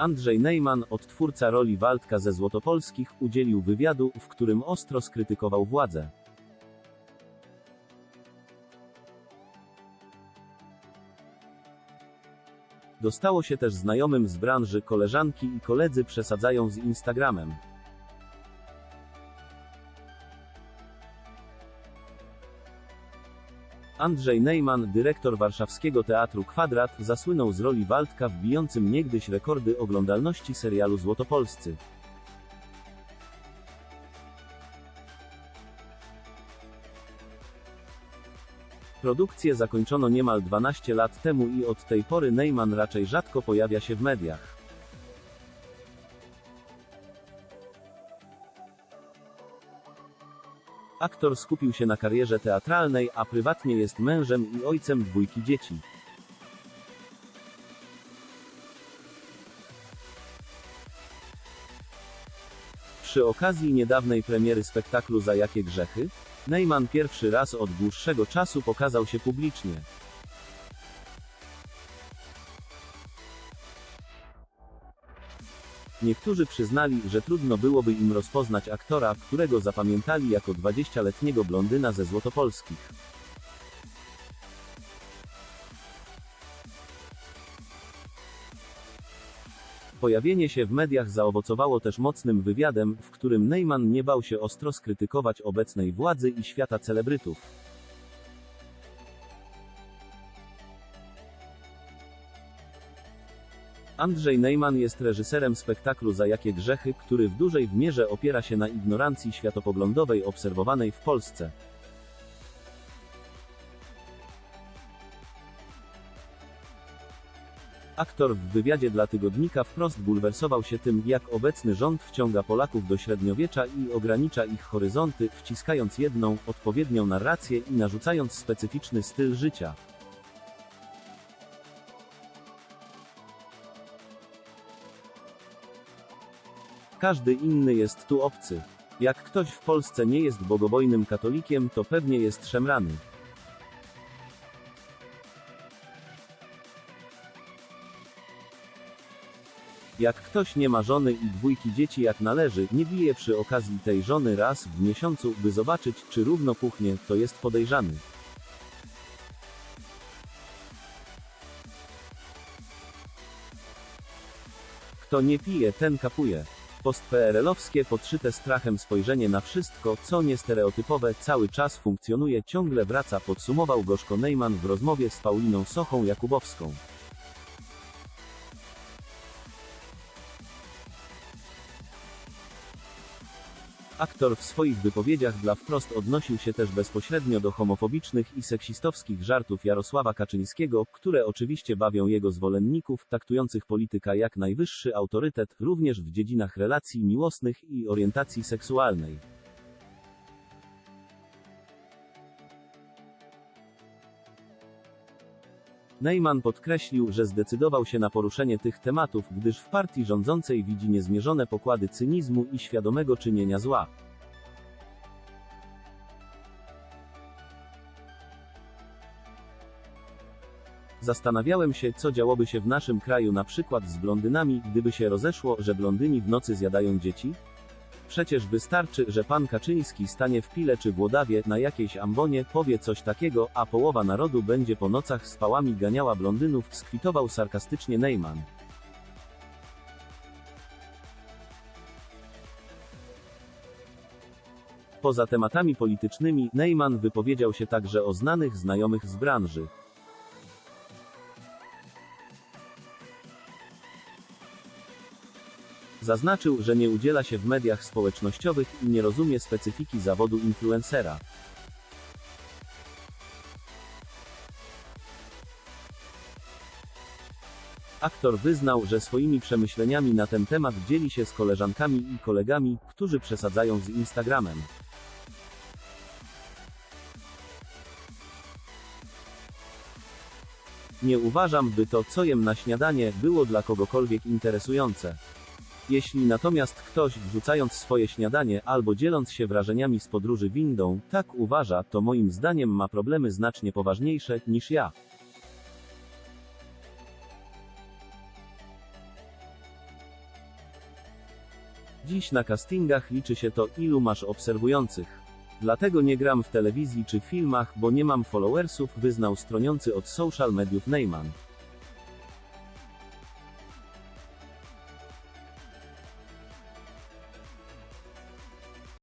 Andrzej Neyman, odtwórca roli Waldka ze Złotopolskich, udzielił wywiadu, w którym ostro skrytykował władzę. Dostało się też znajomym z branży, koleżanki i koledzy przesadzają z Instagramem. Andrzej Neyman, dyrektor warszawskiego Teatru Kwadrat, zasłynął z roli Waldka w bijącym niegdyś rekordy oglądalności serialu Złotopolscy. Produkcję zakończono niemal 12 lat temu i od tej pory Neyman raczej rzadko pojawia się w mediach. Aktor skupił się na karierze teatralnej, a prywatnie jest mężem i ojcem dwójki dzieci. Przy okazji niedawnej premiery spektaklu Za jakie grzechy? Neyman pierwszy raz od dłuższego czasu pokazał się publicznie. Niektórzy przyznali, że trudno byłoby im rozpoznać aktora, którego zapamiętali jako 20-letniego blondyna ze Złotopolskich. Pojawienie się w mediach zaowocowało też mocnym wywiadem, w którym Neyman nie bał się ostro skrytykować obecnej władzy i świata celebrytów. Andrzej Neyman jest reżyserem spektaklu Za jakie grzechy, który w dużej w mierze opiera się na ignorancji światopoglądowej obserwowanej w Polsce. Aktor w wywiadzie dla tygodnika wprost bulwersował się tym, jak obecny rząd wciąga Polaków do średniowiecza i ogranicza ich horyzonty, wciskając jedną, odpowiednią narrację i narzucając specyficzny styl życia. Każdy inny jest tu obcy. Jak ktoś w Polsce nie jest bogobojnym katolikiem, to pewnie jest szemrany. Jak ktoś nie ma żony i dwójki dzieci jak należy, nie bije przy okazji tej żony raz w miesiącu, by zobaczyć, czy równo puchnie, to jest podejrzany. Kto nie pije, ten kapuje. Post-PRL-owskie podszyte strachem spojrzenie na wszystko, co niestereotypowe, cały czas funkcjonuje, ciągle wraca, podsumował gorzko Neyman w rozmowie z Pauliną Sochą Jakubowską. Aktor w swoich wypowiedziach dla wprost odnosił się też bezpośrednio do homofobicznych i seksistowskich żartów Jarosława Kaczyńskiego, które oczywiście bawią jego zwolenników, traktujących polityka jak najwyższy autorytet, również w dziedzinach relacji miłosnych i orientacji seksualnej. Neyman podkreślił, że zdecydował się na poruszenie tych tematów, gdyż w partii rządzącej widzi niezmierzone pokłady cynizmu i świadomego czynienia zła. Zastanawiałem się, co działoby się w naszym kraju na przykład z blondynami, gdyby się rozeszło, że blondyni w nocy zjadają dzieci? Przecież wystarczy, że pan Kaczyński stanie w Pile czy Włodawie, na jakiejś ambonie, powie coś takiego, a połowa narodu będzie po nocach z pałami ganiała blondynów, skwitował sarkastycznie Neyman. Poza tematami politycznymi, Neyman wypowiedział się także o znanych znajomych z branży. Zaznaczył, że nie udziela się w mediach społecznościowych i nie rozumie specyfiki zawodu influencera. Aktor wyznał, że swoimi przemyśleniami na ten temat dzieli się z koleżankami i kolegami, którzy przesadzają z Instagramem. Nie uważam, by to, co jem na śniadanie, było dla kogokolwiek interesujące. Jeśli natomiast ktoś, wrzucając swoje śniadanie, albo dzieląc się wrażeniami z podróży windą, tak uważa, to moim zdaniem ma problemy znacznie poważniejsze, niż ja. Dziś na castingach liczy się to, ilu masz obserwujących. Dlatego nie gram w telewizji czy filmach, bo nie mam followersów, wyznał stroniący od social mediów Neyman.